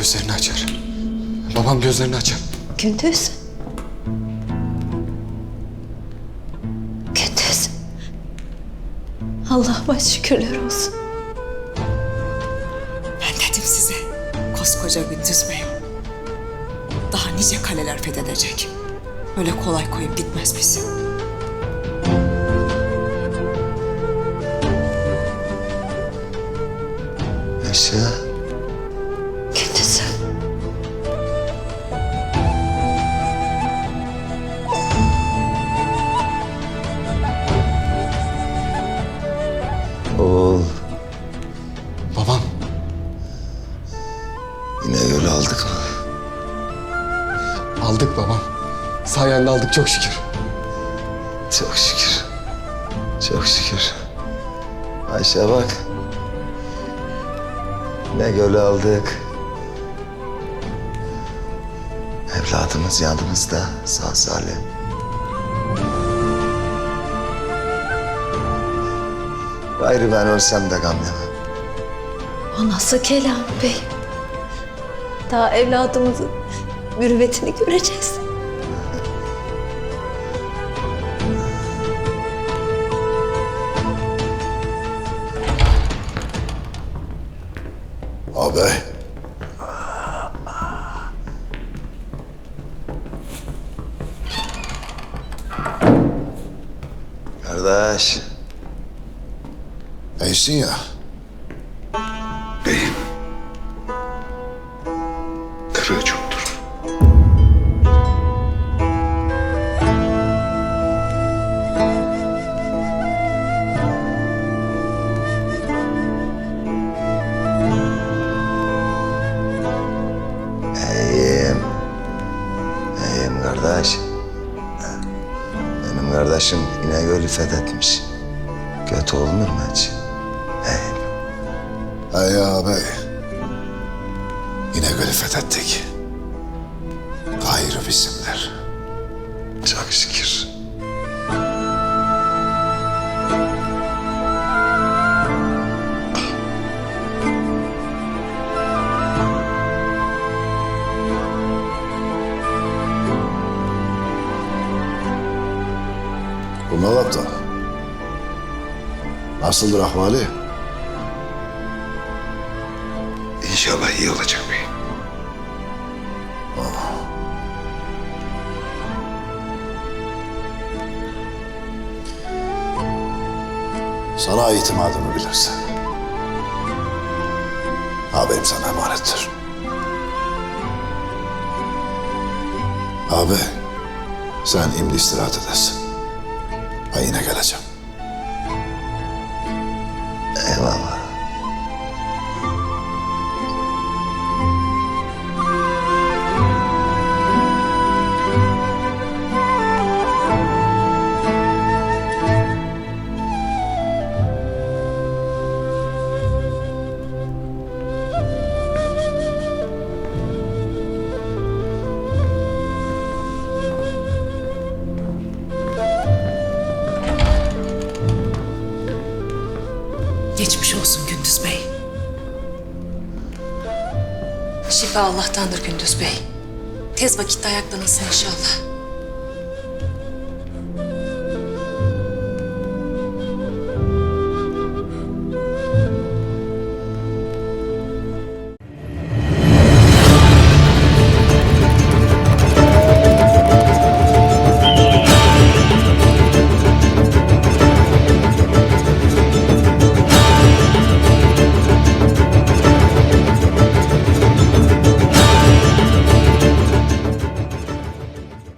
Gözlerini açar. Babam gözlerini açar. Gündüz. Gündüz. Allah'ıma şükürler olsun. Ben dedim size. Koskoca Gündüz Bey. Daha nice kaleler fethedecek. Öyle kolay koyup gitmez bizi. Yaşa. Aldık mı? Aldık babam. Sayende aldık çok şükür. Çok şükür. Çok şükür. Ayşe bak. Ne göl aldık. Evladımız yanımızda sağ salim. Gayrı ben ölsem de gam yemem. O nasıl kelam bey? Daha evladımızın mürüvvetini göreceğiz. Abi. Kardeş. Eysin ya. Kırığı çoktur. İyiyim. İyiyim kardeş. Benim kardeşim İnegöl'ü fethetmiş. Kötü olunur mu hiç? İyiyim. Hey ağabey. Yine gölü fethettik. Gayrı bizimdir. Çok şükür. Bu Melat'ta. Nasıldır ahvali? İnşallah iyi olacak beyim. Sana itimadımı bilirsin. Ağabeyim sana emanettir. Abi, sen imdi istirahat edesin. Ben yine geleceğim. Şifa Allah'tandır Gündüz Bey. Tez vakitte ayaklanırsın inşallah.